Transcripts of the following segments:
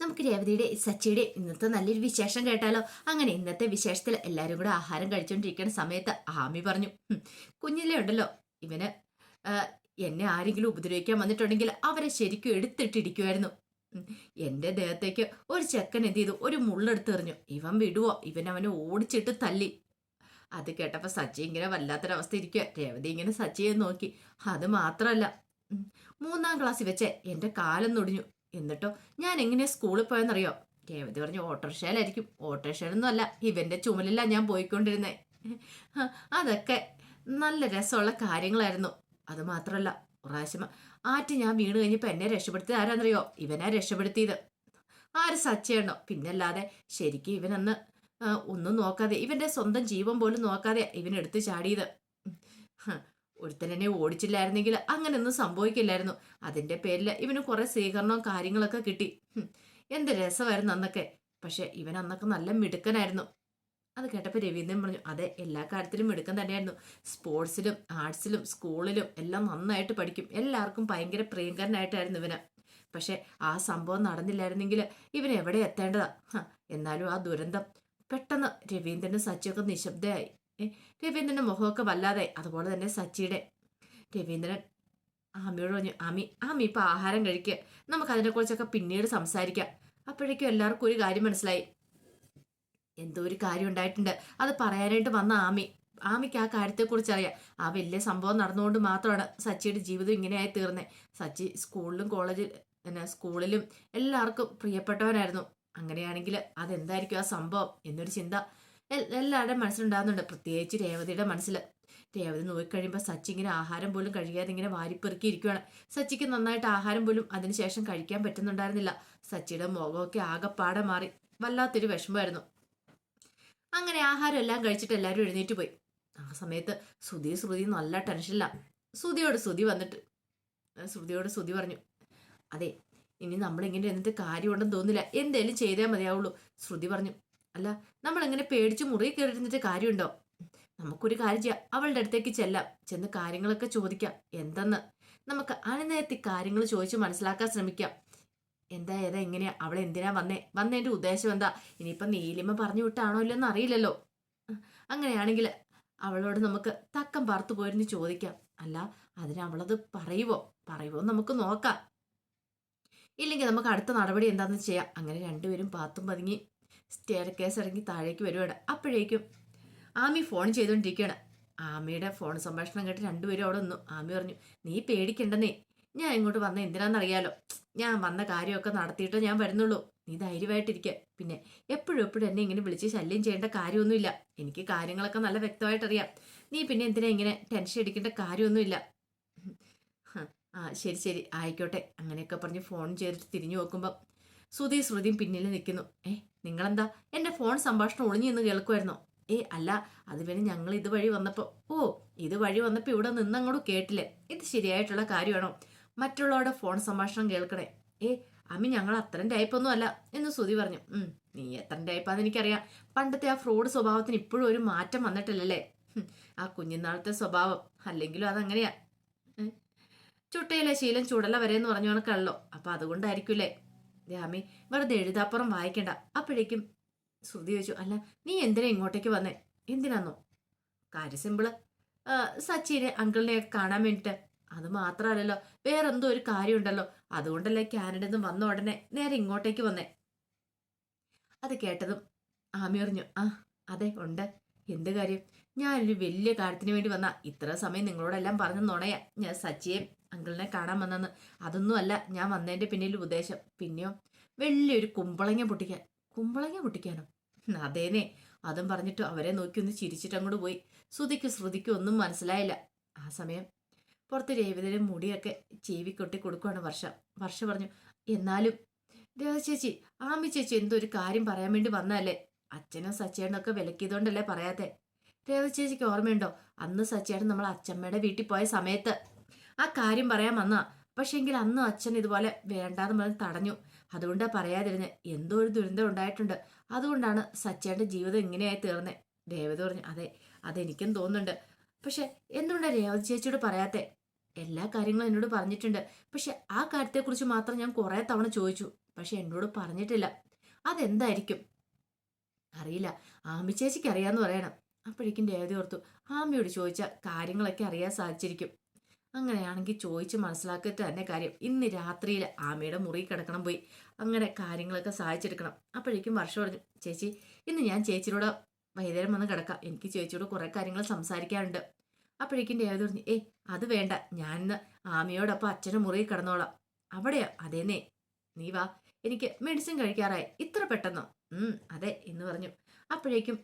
നമുക്ക് രേവതിയുടെ സച്ചിയുടെ ഇന്നത്തെ നല്ലൊരു വിശേഷം കേട്ടാലോ? അങ്ങനെ ഇന്നത്തെ വിശേഷത്തിൽ എല്ലാവരും കൂടെ ആഹാരം കഴിച്ചുകൊണ്ടിരിക്കുന്ന സമയത്ത് ആമി പറഞ്ഞു "ഹും, കുഞ്ഞിലേ ഉണ്ടല്ലോ. ഇവന് എന്നെ ആരെങ്കിലും ഉപദ്രവിക്കാൻ വന്നിട്ടുണ്ടെങ്കിൽ അവരെ ശരിക്കും എടുത്തിട്ടിരിക്കുമായിരുന്നു എന്റെ ദേഹത്തേക്ക് ഒരു ചെക്കൻ എന്ത് ചെയ്തു? ഒരു മുള്ളെടുത്ത് എറിഞ്ഞു. ഇവൻ വിടുവോ? ഇവൻ അവനെ ഓടിച്ചിട്ട് തല്ലി. അത് കേട്ടപ്പോ സച്ചി ഇങ്ങനെ വല്ലാത്തൊരവസ്ഥ ഇരിക്കുക രേവതി ഇങ്ങനെ സച്ചിയെ നോക്കി. അത് മാത്രമല്ല മൂന്നാം ക്ലാസ്സിൽ വെച്ച് എന്റെ കാലം നൊടിഞ്ഞു എന്നിട്ടോ ഞാൻ എങ്ങനെയാ സ്കൂളിൽ പോയെന്നറിയോ? രേവതി പറഞ്ഞു ഓട്ടോറിക്ഷയിലായിരിക്കും. ഓട്ടോറിക്ഷയിലൊന്നും അല്ല ഇവന്റെ ചുമലില്ല ഞാൻ പോയിക്കൊണ്ടിരുന്നത് അതൊക്കെ നല്ല രസമുള്ള കാര്യങ്ങളായിരുന്നു. അത് മാത്രമല്ല പ്രാവശ്യം ആറ്റ് ഞാൻ വീണ് കഴിഞ്ഞപ്പോൾ എന്നെ രക്ഷപ്പെടുത്തിയത് ആരാന്നറിയോ? ഇവനാ രക്ഷപ്പെടുത്തിയത്. ആര് സച്ചയാണോ? പിന്നല്ലാതെ ശരിക്കും ഇവനന്ന് ഒന്നും നോക്കാതെ ഇവന്റെ സ്വന്തം ജീവൻ പോലും നോക്കാതെ ഇവൻ എടുത്ത് ചാടിയത്. ഹ, ഒരുത്തനെ ഓടിച്ചില്ലായിരുന്നെങ്കിൽ അങ്ങനെയൊന്നും സംഭവിക്കില്ലായിരുന്നു. അതിന്റെ പേരിൽ ഇവന് കുറെ സ്വീകരണവും കാര്യങ്ങളൊക്കെ കിട്ടി. എന്ത് രസമായിരുന്നു അന്നൊക്കെ. പക്ഷെ ഇവൻ അന്നൊക്കെ നല്ല മിടുക്കനായിരുന്നു. അത് കേട്ടപ്പോൾ രവീന്ദ്രൻ പറഞ്ഞു അതെ എല്ലാ കാര്യത്തിലും മിടുക്കൻ തന്നെയായിരുന്നു. സ്പോർട്സിലും ആർട്സിലും സ്കൂളിലും എല്ലാം നന്നായിട്ട് പഠിക്കും. എല്ലാവർക്കും ഭയങ്കര പ്രിയങ്കരനായിട്ടായിരുന്നു ഇവന്. പക്ഷെ ആ സംഭവം നടന്നില്ലായിരുന്നെങ്കിൽ ഇവൻ എവിടെ എത്തേണ്ടതാ? എന്നാലും ആ ദുരന്തം പെട്ടെന്ന് രവീന്ദ്രനും സച്ചിയൊക്കെ നിശബ്ദയായി. ഏ, രവീന്ദ്രന്റെ മുഖമൊക്കെ വല്ലാതെ അതുപോലെ തന്നെ സച്ചിയുടെ. രവീന്ദ്രൻ ആമിയോട് പറഞ്ഞു ആമി ആമി ഇപ്പൊ ആഹാരം കഴിക്കുക നമുക്ക് അതിനെക്കുറിച്ചൊക്കെ പിന്നീട് സംസാരിക്കാം. അപ്പോഴേക്കും എല്ലാവർക്കും ഒരു കാര്യം മനസ്സിലായി. എന്തോ ഒരു കാര്യം ഉണ്ടായിട്ടുണ്ട്. അത് പറയാനായിട്ട് വന്ന ആമി. ആമിക്ക് ആ കാര്യത്തെക്കുറിച്ച് അറിയാം. ആ വലിയ സംഭവം നടന്നുകൊണ്ട് മാത്രമാണ് സച്ചിയുടെ ജീവിതം ഇങ്ങനെയായി തീർന്നത് സച്ചി സ്കൂളിലും കോളേജിൽ പിന്നെ സ്കൂളിലും എല്ലാവർക്കും പ്രിയപ്പെട്ടവനായിരുന്നു. അങ്ങനെയാണെങ്കിൽ അതെന്തായിരിക്കും ആ സംഭവം എന്നൊരു ചിന്ത. എല്ലാവരുടെയും മനസ്സിലുണ്ടാകുന്നുണ്ട് പ്രത്യേകിച്ച് രേവതിയുടെ മനസ്സിൽ രേവതി നോക്കിക്കഴിയുമ്പോൾ സച്ചി ഇങ്ങനെ ആഹാരം പോലും കഴിക്കാതെ ഇങ്ങനെ വാരിപ്പെറുക്കി ഇരിക്കുകയാണ് സച്ചിക്ക് നന്നായിട്ട് ആഹാരം പോലും അതിനുശേഷം കഴിക്കാൻ പറ്റുന്നുണ്ടായിരുന്നില്ല. സച്ചിയുടെ മുഖമൊക്കെ ആകെപ്പാടെ മാറി. വല്ലാത്തൊരു വിഷമമായിരുന്നു. അങ്ങനെ ആഹാരം എല്ലാം കഴിച്ചിട്ട് എല്ലാവരും എഴുന്നേറ്റ് പോയി. ആ സമയത്ത് ശ്രുതി ശ്രുതി നല്ല ടെൻഷനില്ല ശ്രുതിയോട് ശ്രുതി വന്നിട്ട്. ശ്രുതിയോട് ശ്രുതി പറഞ്ഞു അതെ ഇനി നമ്മളിങ്ങനെ എന്നിട്ട് കാര്യമുണ്ടെന്ന് തോന്നില്ല എന്തേലും ചെയ്തേ മതിയാവുള്ളൂ. ശ്രുതി പറഞ്ഞു അല്ല നമ്മൾ എങ്ങനെ പേടിച്ച് മുറി കയറിയിരുന്നിട്ട് കാര്യമുണ്ടോ? നമുക്കൊരു കാര്യം ചെയ്യാം. അവളുടെ അടുത്തേക്ക് ചെല്ലാം. ചെന്ന് കാര്യങ്ങളൊക്കെ ചോദിക്കാം. എന്തെന്ന്? നമുക്ക് അണിനേത്തി കാര്യങ്ങൾ ചോദിച്ച് മനസ്സിലാക്കാൻ ശ്രമിക്കാം. എന്താ ഏതാ എങ്ങനെയാ അവൾ എന്തിനാ വന്നേ? വന്നതിന്റെ ഉദ്ദേശം എന്താ? ഇനിയിപ്പം നീലിമ പറഞ്ഞു വിട്ടാണോ ഇല്ലെന്ന് അറിയില്ലല്ലോ. അങ്ങനെയാണെങ്കിൽ അവളോട് നമുക്ക് തക്കം പാർത്തു പോയിരുന്ന് ചോദിക്കാം. അല്ല അതിന് അവളത് പറയുവോ? പറയുവോ നമുക്ക് നോക്കാം. ഇല്ലെങ്കിൽ നമുക്ക് അടുത്ത നടപടി എന്താണെന്ന് ചെയ്യാം. അങ്ങനെ രണ്ടുപേരും പാത്തും പതുങ്ങി സ്റ്റെയർ കേസ് ഇറങ്ങി താഴേക്ക് വരുവാണ്. അപ്പോഴേക്കും ആമി ഫോൺ ചെയ്തുകൊണ്ടിരിക്കുകയാണ് ആമിയുടെ ഫോൺ സംഭാഷണം കേട്ട് രണ്ടുപേരും അവിടെ നിന്നു. ആമി പറഞ്ഞു നീ പേടിക്കണ്ടെന്നേ. ഞാൻ ഇങ്ങോട്ട് വന്ന എന്തിനാണെന്നറിയാലോ ഞാൻ വന്ന കാര്യമൊക്കെ നടത്തിയിട്ടേ ഞാൻ വരുന്നുള്ളൂ. നീ ധൈര്യമായിട്ടിരിക്കുക പിന്നെ എപ്പോഴും എപ്പോഴും എന്നെ ഇങ്ങനെ വിളിച്ച് ശല്യം ചെയ്യേണ്ട കാര്യമൊന്നുമില്ല. എനിക്ക് കാര്യങ്ങളൊക്കെ നല്ല വ്യക്തമായിട്ടറിയാം. നീ പിന്നെ എന്തിനാ ഇങ്ങനെ ടെൻഷൻ അടിക്കേണ്ട കാര്യമൊന്നുമില്ല. ആ ശരി ശരി. ആയിക്കോട്ടെ. അങ്ങനെയൊക്കെ പറഞ്ഞ് ഫോൺ ചെയ്തിട്ട് തിരിഞ്ഞു നോക്കുമ്പോൾ ശ്രുതി ശ്രുതിയും പിന്നിൽ നിൽക്കുന്നു ഏ നിങ്ങളെന്താ? എന്റെ ഫോൺ സംഭാഷണം ഒളിഞ്ഞു നിന്ന് കേൾക്കുമായിരുന്നോ ഏ അല്ല അത് പിന്നെ ഞങ്ങൾ ഇത് വഴി വന്നപ്പോൾ ഓ ഇത് വഴി വന്നപ്പോൾ ഇവിടെ നിന്നങ്ങോട്ട് കേട്ടില്ലേ? ഇത് ശരിയായിട്ടുള്ള കാര്യമാണോ? മറ്റുള്ളവരുടെ ഫോൺ സംഭാഷണം കേൾക്കണേ. ഏ അമ്മി ഞങ്ങൾ അത്രയും ടൈപ്പൊന്നും അല്ല എന്ന് ശ്രുതി പറഞ്ഞു. നീ എത്ര ടൈപ്പാന്ന് എനിക്കറിയാം. പണ്ടത്തെ ആ ഫ്രോഡ് സ്വഭാവത്തിന് ഇപ്പോഴും ഒരു മാറ്റം വന്നിട്ടില്ലല്ലേ? ആ കുഞ്ഞുനാളത്തെ സ്വഭാവം. അല്ലെങ്കിലും അതങ്ങനെയാ. ചുട്ടയിലെ ശീലം ചുടല വരെ എന്ന് പറഞ്ഞു കണക്കല്ലോ അപ്പൊ അതുകൊണ്ടായിരിക്കൂലേ രാമി വെറുതെ എഴുതാപ്പുറം വായിക്കണ്ട. അപ്പോഴേക്കും ശ്രുതി ചോദിച്ചു അല്ല നീ എന്തിനാ ഇങ്ങോട്ടേക്ക് വന്നേ? എന്തിനാന്നോ? കാര്യം സിമ്പിൾ സച്ചിനെ അങ്കിളിനെ കാണാൻ വേണ്ടിട്ട്. അത് മാത്രമല്ലല്ലോ വേറെന്തോ ഒരു കാര്യമുണ്ടല്ലോ. അതുകൊണ്ടല്ലേ കാനഡയിൽ നിന്ന് വന്ന ഉടനെ നേരെ ഇങ്ങോട്ടേക്ക് വന്നേ? അത് കേട്ടതും ആമി പറഞ്ഞു ആ അതെ ഉണ്ട്. എന്ത് കാര്യം? ഞാനൊരു വലിയ കാര്യത്തിന് വേണ്ടി വന്ന. ഇത്ര സമയം നിങ്ങളോടെല്ലാം പറഞ്ഞു നുണയാ. ഞാൻ സച്ചിയെ അങ്കിളിനെ കാണാൻ വന്നെന്ന്. അതൊന്നും അല്ല ഞാൻ വന്നതിന്റെ പിന്നിൽ ഉദ്ദേശം. പിന്നെയോ? വലിയൊരു കുമ്പളങ്ങ പൊട്ടിക്കാൻ. കുമ്പളങ്ങ പൊട്ടിക്കാനോ? അതേനെ അതും പറഞ്ഞിട്ട് അവരെ നോക്കി ഒന്ന് ചിരിച്ചിട്ട് അങ്ങോട്ട് പോയി. ശ്രുതിക്കും ശ്രുതിക്കും ഒന്നും മനസ്സിലായില്ല. ആ സമയം പുറത്ത് രേവതിയുടെ മുടിയൊക്കെ ചേവി കൊട്ടി കൊടുക്കുവാണ് വർഷ. വർഷ പറഞ്ഞു എന്നാലും രേവ ചേച്ചി ആമി ചേച്ചി എന്തോ ഒരു കാര്യം പറയാൻ വേണ്ടി വന്നതല്ലേ? അച്ഛനും സച്ചേട്ടനും ഒക്കെ വിലക്കിയതുകൊണ്ടല്ലേ പറയാത്തെ? രേവതി ചേച്ചിക്ക് ഓർമ്മയുണ്ടോ? അന്ന് സച്ചേട്ടൻ നമ്മൾ അച്ഛമ്മയുടെ വീട്ടിൽ പോയ സമയത്ത്. ആ കാര്യം പറയാൻ വന്നാ പക്ഷേങ്കിൽ അന്ന് അച്ഛൻ ഇതുപോലെ വേണ്ടാന്ന് പറഞ്ഞ് തടഞ്ഞു. അതുകൊണ്ട് പറയാതിരുന്ന്. എന്തോ ഒരു ദുരന്തം ഉണ്ടായിട്ടുണ്ട്. അതുകൊണ്ടാണ് സച്ചേട്ടന്റെ ജീവിതം ഇങ്ങനെയായി തീർന്നത് രേവതി പറഞ്ഞു അതെ അതെനിക്കും തോന്നുന്നുണ്ട്. പക്ഷെ എന്തുകൊണ്ടാ രേവതി ചേച്ചിയോട് പറയാത്തെ? എല്ലാ കാര്യങ്ങളും എന്നോട് പറഞ്ഞിട്ടുണ്ട്. പക്ഷെ ആ കാര്യത്തെക്കുറിച്ച് മാത്രം ഞാൻ കുറേ തവണ ചോദിച്ചു. പക്ഷെ എന്നോട് പറഞ്ഞിട്ടില്ല. അതെന്തായിരിക്കും? അറിയില്ല. ആമി ചേച്ചിക്ക് അറിയാന്ന് പറയണം. അപ്പോഴേക്കും രേവതി ഓർത്തു. ആമിയോട് ചോദിച്ച കാര്യങ്ങളൊക്കെ അറിയാൻ സാധിച്ചിരിക്കും. അങ്ങനെയാണെങ്കിൽ ചോദിച്ച് മനസ്സിലാക്കിയിട്ട് തന്നെ കാര്യം. ഇന്ന് രാത്രിയിൽ ആമയുടെ മുറി കിടക്കണം പോയി. അങ്ങനെ കാര്യങ്ങളൊക്കെ സഹായിച്ചെടുക്കണം അപ്പോഴേക്കും വർഷം പറഞ്ഞു ചേച്ചി ഇന്ന് ഞാൻ ചേച്ചിയോട് വൈകുന്നേരം വന്ന് കിടക്കാം. എനിക്ക് ചേച്ചിയോട് കുറേ കാര്യങ്ങൾ സംസാരിക്കാനുണ്ട്. അപ്പോഴേക്കും രേവതി പറഞ്ഞു ഏയ് അത് വേണ്ട. ഞാൻ ഇന്ന് ആമയോടൊപ്പം അച്ഛന്റെ മുറി കിടന്നോളാം. അവിടെയോ. അതേന്നേ. നീ വാ. എനിക്ക് മെഡിസിൻ കഴിക്കാറായി. ഇത്ര പെട്ടെന്നോ? അതെ എന്ന് പറഞ്ഞു. അപ്പോഴേക്കും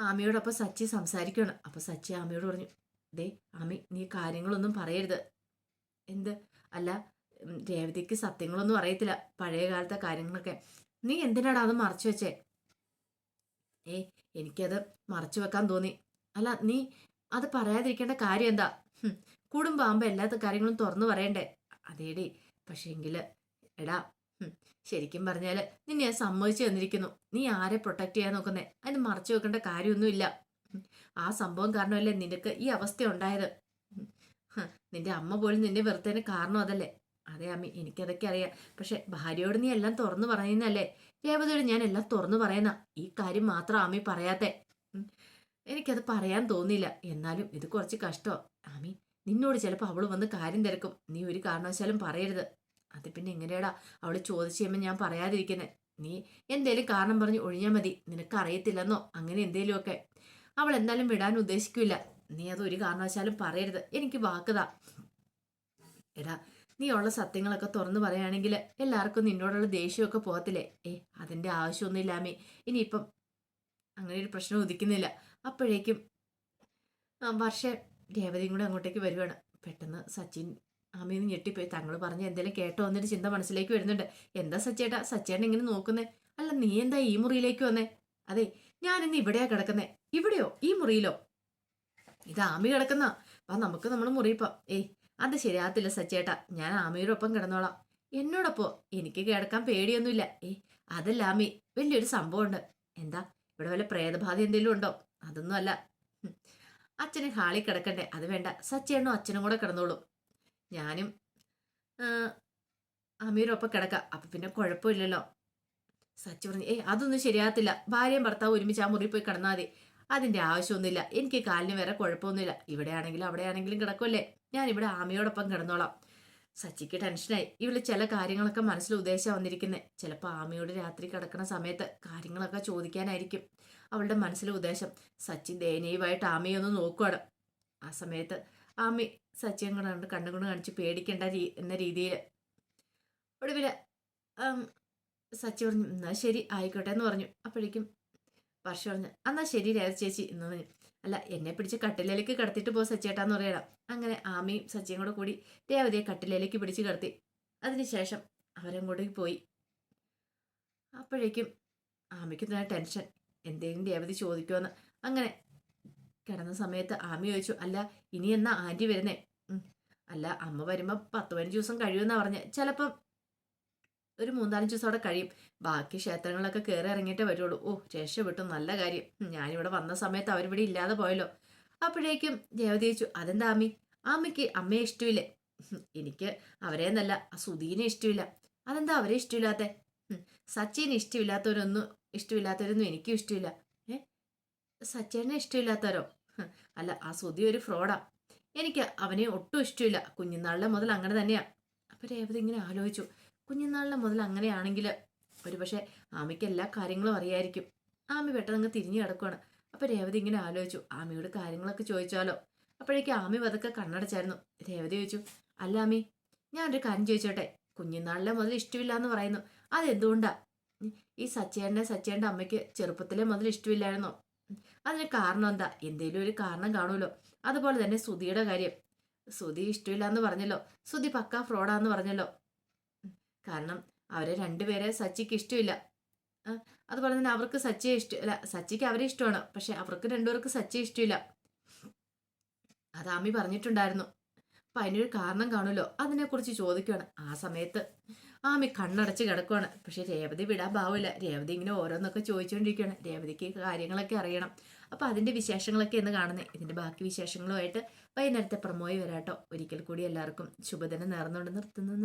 ആമയോടൊപ്പം സച്ചി സംസാരിക്കുകയാണ്. അപ്പൊ സച്ചി ആമിയോട് പറഞ്ഞു ദേ ആമി നീ കാര്യങ്ങളൊന്നും പറയരുത്. എന്ത്? അല്ല രേവതിക്ക് സത്യങ്ങളൊന്നും അറിയത്തില്ല. പഴയ കാലത്തെ കാര്യങ്ങളൊക്കെ. നീ എന്തിനാടാ അത് മറച്ചു വെച്ചേ? ഏ എനിക്കത് മറച്ചു വെക്കാൻ തോന്നി. അല്ല നീ അത് പറയാതിരിക്കേണ്ട കാര്യം എന്താ? കൂടുമ്പോ കുടുംബാകുമ്പോ എല്ലാ കാര്യങ്ങളും തുറന്നു പറയണ്ടേ? അതേടി പക്ഷേങ്കിൽ എടാ ശരിക്കും പറഞ്ഞാൽ നിന്നെ ഞാൻ സമ്മതിച്ചു തന്നിരിക്കുന്നു. നീ ആരെ പ്രൊട്ടക്ട് ചെയ്യാൻ നോക്കുന്നേ? അതിന് മറച്ചു വെക്കേണ്ട കാര്യമൊന്നുമില്ല. ആ സംഭവം കാരണമല്ലേ നിനക്ക് ഈ അവസ്ഥ ഉണ്ടായത്? നിന്റെ അമ്മ പോലും നിന്നെ വെറുത്തതിന് കാരണം അതല്ലേ? അതെ അമ്മി എനിക്കതൊക്കെ അറിയാം. പക്ഷെ ഭാര്യയോട് നീ എല്ലാം തുറന്നു പറയുന്നല്ലേ രേവതിയോട് ഞാൻ എല്ലാം തുറന്നു പറയുന്ന ഈ കാര്യം മാത്രം അമ്മി പറയാത്തെ. എനിക്കത് പറയാൻ തോന്നിയില്ല. എന്നാലും ഇത് കുറച്ച് കഷ്ടോ ആമി നിന്നോട് ചിലപ്പോൾ അവൾ വന്ന് കാര്യം തിരക്കും. നീ ഒരു കാരണവശാലും പറയരുത്. അത് പിന്നെ എങ്ങനെയാടാ? അവൾ ചോദിച്ചു കഴിയുമ്പോൾ ഞാൻ പറയാതിരിക്കുന്നത് നീ എന്തേലും കാരണം പറഞ്ഞ് ഒഴിഞ്ഞാൽ മതി. നിനക്ക് അറിയത്തില്ലെന്നോ അങ്ങനെ എന്തേലുമൊക്കെ അവൾ എന്തായാലും വിടാൻ ഉദ്ദേശിക്കില്ല. നീ അത് ഒരു കാരണവശാലും പറയരുത്. എനിക്ക് വാക്കുതാ. എടാ നീ ഉള്ള സത്യങ്ങളൊക്കെ തുറന്നു പറയുകയാണെങ്കിൽ എല്ലാവർക്കും നിന്നോടുള്ള ദേഷ്യമൊക്കെ പോകത്തില്ലേ? ഏ അതിന്റെ ആവശ്യമൊന്നുമില്ലാമേ ഇനിയിപ്പം അങ്ങനെ ഒരു പ്രശ്നം ഉദിക്കുന്നില്ല. അപ്പോഴേക്കും വർഷ രേവതിയും കൂടെ അങ്ങോട്ടേക്ക് വരുവാണ്. പെട്ടെന്ന് സച്ചിൻ ആമീന്ന് ഞെട്ടിപ്പോയി. തങ്ങൾ പറഞ്ഞ എന്തെങ്കിലും കേട്ടോ എന്നൊരു ചിന്ത മനസ്സിലേക്ക് വരുന്നുണ്ട്. എന്താ സച്ചേട്ടാ? സച്ചേട്ടൻ ഇങ്ങനെ നോക്കുന്നേ. അല്ല നീ എന്താ ഈ മുറിയിലേക്ക് വന്നേ? അതെ ഞാൻ ഇന്ന് ഇവിടെയാ കിടക്കുന്നേ. ഇവിടെയോ? ഈ മുറിയിലോ? ഇത് ആമി കിടക്കുന്ന അപ്പൊ നമുക്ക് നമ്മൾ മുറിയിപ്പാം ഏയ് അത് ശരിയാകത്തില്ല സച്ചേട്ടാ. ഞാൻ ആമയോടൊപ്പം കിടന്നോളാം. എന്നോടൊപ്പോ? എനിക്ക് കിടക്കാൻ പേടിയൊന്നുമില്ല. ഏയ് അതല്ല ആമി. വലിയൊരു സംഭവമുണ്ട്. എന്താ? ഇവിടെ വല്ല പ്രേതബാധ എന്തെങ്കിലും ഉണ്ടോ? അതൊന്നും അല്ല അച്ഛനെ ഹാളിൽ കിടക്കണ്ടേ? അത് വേണ്ട. സച്ചേട്ടനും അച്ഛനും കൂടെ കിടന്നോളും. ഞാനും അമീരൊപ്പം കിടക്കാം. അപ്പം പിന്നെ കുഴപ്പമില്ലല്ലോ. സച്ചി പറഞ്ഞു ഏ അതൊന്നും ശരിയാകത്തില്ല. ഭാര്യയും ഭർത്താവും ഒരുമിച്ച് ആ മുറി പോയി കിടന്നാൽ മതി. അതിന്റെ ആവശ്യമൊന്നുമില്ല. എനിക്ക് കാലിന് വേറെ കുഴപ്പമൊന്നുമില്ല. ഇവിടെയാണെങ്കിലും അവിടെയാണെങ്കിലും കിടക്കുമല്ലേ ഞാൻ ഇവിടെ ആമയോടൊപ്പം കിടന്നോളാം. സച്ചിക്ക് ടെൻഷനായി. ഇവൾ ചില കാര്യങ്ങളൊക്കെ മനസ്സിൽ ഉദ്ദേശം വന്നിരിക്കുന്നത് ചിലപ്പോൾ ആമയോട് രാത്രി കിടക്കുന്ന സമയത്ത് കാര്യങ്ങളൊക്കെ ചോദിക്കാനായിരിക്കും. അവളുടെ മനസ്സിലെ ഉദ്ദേശം. സച്ചി ദയനീയമായിട്ട് ആമയൊന്ന് നോക്കുവാണ്. ആ സമയത്ത് ആമി സച്ചിയും കൂടെ കണ്ട് കണ്ണുകൊണ്ട് കാണിച്ച് പേടിക്കേണ്ട രീ എന്ന രീതിയിൽ ഒടുവിൽ സച്ചി പറഞ്ഞു എന്നാൽ ശരി ആയിക്കോട്ടെ എന്ന് പറഞ്ഞു. അപ്പോഴേക്കും വർഷം പറഞ്ഞു എന്നാൽ ശരി രാജ ചേച്ചി എന്ന് പറഞ്ഞു. അല്ല എന്നെ പിടിച്ച് കട്ടിലേക്ക് കടത്തിയിട്ട് പോ സച്ചേട്ടാന്ന് പറയണം. അങ്ങനെ ആമയും സച്ചിയും കൂടെ കൂടി രേവതിയെ കട്ടിലേക്ക് പിടിച്ച് കടത്തി. അതിനുശേഷം അവരങ്ങോട്ടേക്ക് പോയി. അപ്പോഴേക്കും ആമയ്ക്ക് തന്നെ ടെൻഷൻ. എന്തെങ്കിലും രേവതി ചോദിക്കുമെന്ന് അങ്ങനെ കിടന്ന സമയത്ത് ആമി ചോദിച്ചു അല്ല ഇനി എന്നാ ആന്റി വരുന്നേ? അല്ല അമ്മ വരുമ്പോൾ പത്ത് പതിനഞ്ച് ദിവസം കഴിയുമെന്നാ പറഞ്ഞ. ചിലപ്പം ഒരു മൂന്നാലഞ്ച് ദിവസം അവിടെ കഴിയും. ബാക്കി ക്ഷേത്രങ്ങളിലൊക്കെ കയറി ഇറങ്ങിയിട്ടേ വരുള്ളൂ. ഓ രക്ഷപ്പെട്ടു നല്ല കാര്യം. ഞാനിവിടെ വന്ന സമയത്ത് അവരിവിടെ ഇല്ലാതെ പോയല്ലോ. അപ്പോഴേക്കും ദേവതി ചോദിച്ചു അതെന്താ ആമി? ആമിക്ക് അമ്മയെ ഇഷ്ടമില്ലേ എനിക്ക് അവരെ എന്നല്ല ആ സുധീനെ ഇഷ്ടമില്ല അതെന്താ അവരെ ഇഷ്ടമില്ലാത്ത സച്ചിന് ഇഷ്ടമില്ലാത്തവരൊന്നും ഇഷ്ടമില്ലാത്തവരൊന്നും എനിക്കും ഇഷ്ടമില്ല ഏ സച്ചേനെ ഇഷ്ടമില്ലാത്തവരോ അല്ല ആ സുധി ഒരു ഫ്രോഡാ. എനിക്ക് അവനെ ഒട്ടും ഇഷ്ടമില്ല കുഞ്ഞുനാളിലെ മുതൽ അങ്ങനെ തന്നെയാ. അപ്പൊ രേവതി ഇങ്ങനെ ആലോചിച്ചു. കുഞ്ഞുനാളിലെ മുതൽ അങ്ങനെയാണെങ്കിൽ ഒരുപക്ഷെ ആമയ്ക്ക് എല്ലാ കാര്യങ്ങളും അറിയായിരിക്കും. ആമി പെട്ടെന്ന് തിരിഞ്ഞു കിടക്കുവാണ്. അപ്പൊ രേവതി ഇങ്ങനെ ആലോചിച്ചു. ആമിയോട് കാര്യങ്ങളൊക്കെ ചോദിച്ചാലോ? അപ്പോഴേക്കും ആമി പതുക്കെ കണ്ണടച്ചായിരുന്നു. രേവതി ചോദിച്ചു. അല്ല ആമി ഞാൻ ഒരു കാര്യം ചോദിച്ചോട്ടെ? കുഞ്ഞുനാളിലെ മുതൽ ഇഷ്ടമില്ല എന്ന് പറയുന്നു. അതെന്തുകൊണ്ടാ? ഈ സച്ചേന്റെ സച്ചേന്റെ അമ്മയ്ക്ക് ചെറുപ്പത്തിലെ മുതൽ ഇഷ്ടമില്ലായിരുന്നോ അതിന് കാരണം എന്താ? എന്തെങ്കിലും ഒരു കാരണം കാണുമല്ലോ. അതുപോലെ തന്നെ സുധിയുടെ കാര്യം. സുധി ഇഷ്ടമില്ല എന്ന് പറഞ്ഞല്ലോ. സുധി പക്ക ഫ്രോഡാന്ന് പറഞ്ഞല്ലോ. കാരണം അവരെ രണ്ടുപേരെ സച്ചിക്ക് ഇഷ്ടമില്ല. അതുപോലെ തന്നെ അവർക്ക് സച്ചിയെ ഇഷ്ടമില്ല സച്ചിക്ക് അവരെ ഇഷ്ടമാണ്. പക്ഷെ അവർക്ക് രണ്ടുപേർക്ക് സച്ചി ഇഷ്ടമില്ല. അത് ആമി പറഞ്ഞിട്ടുണ്ടായിരുന്നു. അപ്പൊ അതിനൊരു കാരണം കാണുമല്ലോ. അതിനെക്കുറിച്ച് ചോദിക്കുകയാണ് ആ സമയത്ത് ആമി കണ്ണടച്ച് കിടക്കുവാണ്. പക്ഷെ രേവതി വിടാൻ ഭാവില്ല രേവതി ഇങ്ങനെ ഓരോന്നൊക്കെ ചോദിച്ചുകൊണ്ടിരിക്കുകയാണ് രേവതിക്ക് കാര്യങ്ങളൊക്കെ അറിയണം. അപ്പൊ അതിന്റെ വിശേഷങ്ങളൊക്കെ എന്ന് കാണുന്നത് ഇതിന്റെ ബാക്കി വിശേഷങ്ങളുമായിട്ട് വൈകുന്നേരത്തെ പ്രമോയി വരാട്ടോ. ഒരിക്കൽ കൂടി എല്ലാവർക്കും ശുഭദിനം നേർന്നുകൊണ്ട് നിർത്തുന്നു.